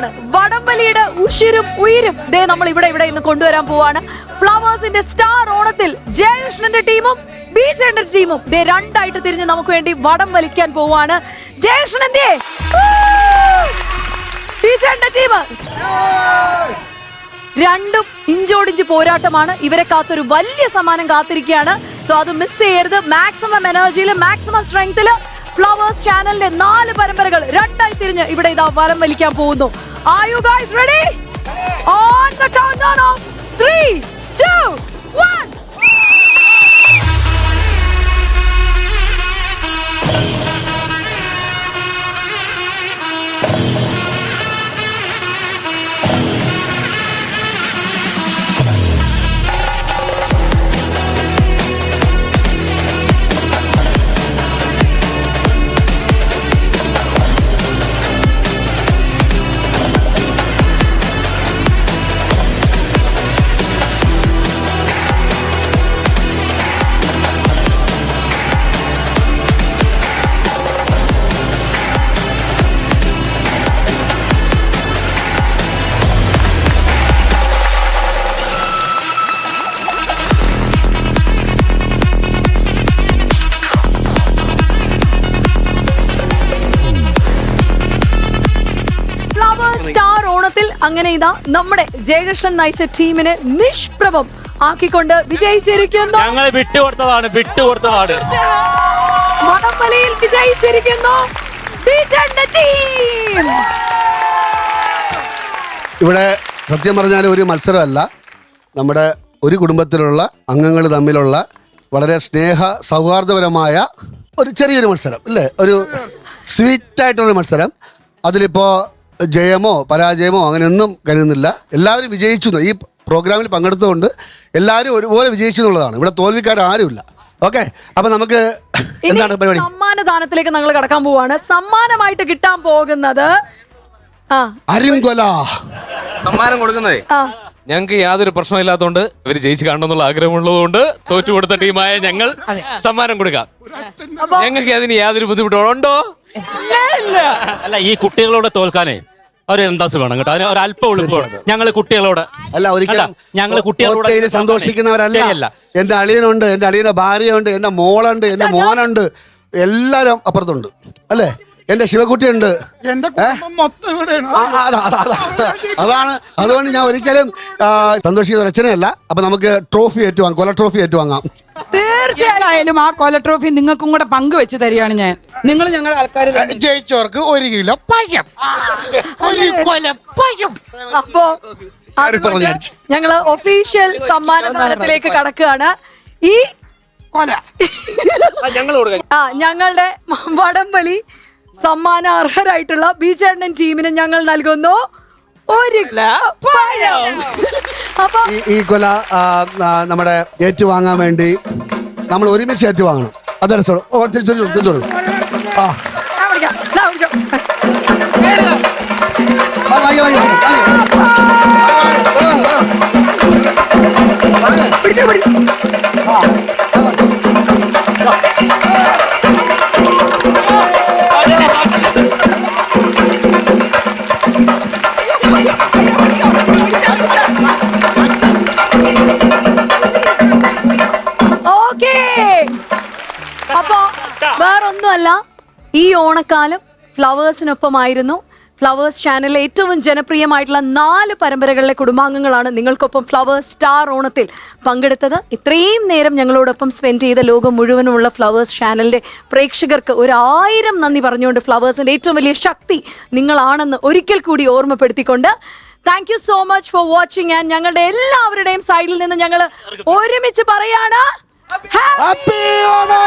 പോവാണ് വടംവലിയുടെ ഉഷിരും ഉയരും. ദേ നമ്മൾ ഇവിടെ ഇവിടെ ഇന്ന് കൊണ്ടുവരാൻ പോവാണ്. ഫ്ലവേഴ്സിന്റെ സ്റ്റാർ ഓണത്തിൽ ജയകൃഷ്ണന്റെ ടീമും ബീച്ചേന്റെ ടീമും. ദേ രണ്ടായിട്ട് തിരിഞ്ഞ് നമുക്ക് വേണ്ടി വടം വലിക്കാൻ പോവാണ്. ബീച്ചേന്റെ ടീം. രണ്ടും ഇഞ്ചോടിഞ്ച് പോരാട്ടമാണ്. ഇവരെ കാത്തൊരു വലിയ സമ്മാനം കാത്തിരിക്കുകയാണ്. സോ അത് മിസ് ചെയ്യരുത്. മാക്സിമം എനർജിയിൽ മാക്സിമം സ്ട്രെങ്തിൽ ഫ്ലവേഴ്സ് ചാനലിന്റെ നാല് പരമ്പരകൾ രണ്ടായി തിരിഞ്ഞ് ഇവിടെ ഇതാ വലം വലിക്കാൻ പോകുന്നു. Are you guys ready? On the countdown of three, two, one. അങ്ങനെ ഇതാ നമ്മുടെ ജയകൃഷ്ണൻ നയിച്ച ടീമിനെ നിഷ്പ്രഭം ആക്കിക്കൊണ്ട് വിജയിച്ചിരിക്കുന്നു. ഞങ്ങൾ വിട്ടുകൊടുത്തതാണ് വിട്ടുകൊടുത്തതാണ്. മണപ്പലയിൽ വിജയിച്ചിരിക്കുന്നു ഇവിടെ സത്യം പറഞ്ഞാൽ ഒരു മത്സരമല്ല. നമ്മുടെ ഒരു കുടുംബത്തിലുള്ള അംഗങ്ങൾ തമ്മിലുള്ള വളരെ സ്നേഹ സൗഹാർദ്ദപരമായ ഒരു ചെറിയൊരു മത്സരം അല്ലേ? ഒരു സ്വീറ്റ് ആയിട്ടുള്ള മത്സരം. അതിലിപ്പോ ജയമോ പരാജയമോ അങ്ങനെയൊന്നും കരുതുന്നില്ല. എല്ലാവരും വിജയിച്ചു ഈ പ്രോഗ്രാമിൽ പങ്കെടുത്തുകൊണ്ട് എല്ലാവരും ഒരുപോലെ വിജയിച്ചു എന്നുള്ളതാണ്. ഇവിടെ തോൽവിക്കാർ ആരുമില്ല. ഓക്കെ? അപ്പൊ നമുക്ക് എന്താണ് പരിപാടി? സമ്മാനദാനത്തിലേക്ക് ഞങ്ങൾ കടക്കാൻ പോവാണ്. സമ്മാനമായിട്ട് കിട്ടാൻ പോകുന്നത് സമ്മാനം കൊടുക്കുന്നതേ. ഞങ്ങൾക്ക് യാതൊരു പ്രശ്നമില്ലാത്തതുകൊണ്ട് ഇവർ ജയിച്ച് കാണണമെന്നുള്ള ആഗ്രഹമുള്ളതുകൊണ്ട് തോറ്റു കൊടുത്ത ടീമായ ഞങ്ങൾ സമ്മാനം കൊടുക്കാം. ഞങ്ങൾക്ക് അതിന് യാതൊരു ബുദ്ധിമുട്ടുണ്ടോ അല്ല ഈ കുട്ടികളോട് തോൽക്കാനേ ഒരു എന്താസ് വേണം കേട്ടോ? അതിന് ഒരു അല്പം എളുപ്പമാണ് ഞങ്ങൾ കുട്ടികളോട്. അല്ല ഒരിക്കലും ഞങ്ങൾ കുട്ടികളോട് സന്തോഷിക്കുന്നവരല്ല. എന്റെ അളിയനുണ്ട് എന്റെ അളിയന്റെ ഭാര്യയുണ്ട് എന്റെ മോളുണ്ട് എന്റെ മോനുണ്ട് എല്ലാരും അപ്പുറത്തുണ്ട്. അല്ലേ? എന്റെ ശിവകുട്ടിയുണ്ട്. അതാണ്. അതുകൊണ്ട് ഞാൻ ഒരിക്കലും സന്തോഷിക്കുന്ന രചനയല്ല അപ്പൊ നമുക്ക് ട്രോഫി ഏറ്റുവാങ്ങാം കൊല ട്രോഫി ഏറ്റുവാങ്ങാം. തീർച്ചയായാലും ആ കൊല ട്രോഫി നിങ്ങൾക്കും കൂടെ പങ്കുവെച്ച് തരികയാണ് ഞാൻ. നിങ്ങൾ ഞങ്ങളുടെ ആൾക്കാർ ജയിച്ചവർക്ക് ഒരു കിലോ പഴം. ഒരു കൊല പഴം. അപ്പോ ഞങ്ങൾ ഒഫീഷ്യൽ സമ്മാനദാനത്തിലേക്ക് കടക്കുകയാണ്. ഈ കൊല. ഞങ്ങളുടെ വടംവലി സമ്മാന അർഹരായിട്ടുള്ള ബിജെണ്ണൻ ടീമിന് ഞങ്ങൾ നൽകുന്നു ഒരു പഴം. അപ്പൊ ഈ ഈ കൊല ആ, ആ, നമ്മുടെ ഏറ്റുവാങ്ങാൻ വേണ്ടി നമ്മൾ ഒരുമിച്ച് ഏറ്റുവാങ്ങണം. അതനുസരിച്ച് ഓ തിരിച്ചു തിരിച്ചോളൂ. ആ. ഈ ഓണക്കാലം ഫ്ലവേഴ്സിനൊപ്പമായിരുന്നു. ഫ്ലവേഴ്സ് ചാനലിലെ ഏറ്റവും ജനപ്രിയമായിട്ടുള്ള നാല് പരമ്പരകളിലെ കുടുംബാംഗങ്ങളാണ് നിങ്ങൾക്കൊപ്പം ഫ്ലവേഴ്സ് സ്റ്റാർ ഓണത്തിൽ പങ്കെടുത്തത്. ഇത്രയും നേരം ഞങ്ങളോടൊപ്പം സ്പെൻഡ് ചെയ്ത ലോകം മുഴുവനുമുള്ള ഫ്ലവേഴ്സ് ചാനലിന്റെ പ്രേക്ഷകർക്ക് ഒരു ആയിരം നന്ദി പറഞ്ഞുകൊണ്ട് ഫ്ലവേഴ്സിന്റെ ഏറ്റവും വലിയ ശക്തി നിങ്ങളാണെന്ന് ഒരിക്കൽ കൂടി ഓർമ്മപ്പെടുത്തിക്കൊണ്ട് thank you so much for watching and ഞങ്ങളുടെ എല്ലാവരുടെയും സൈഡിൽ നിന്ന് ഞങ്ങൾ ഒരുമിച്ച് പറയാണ്. ഹാപ്പി ഓണം!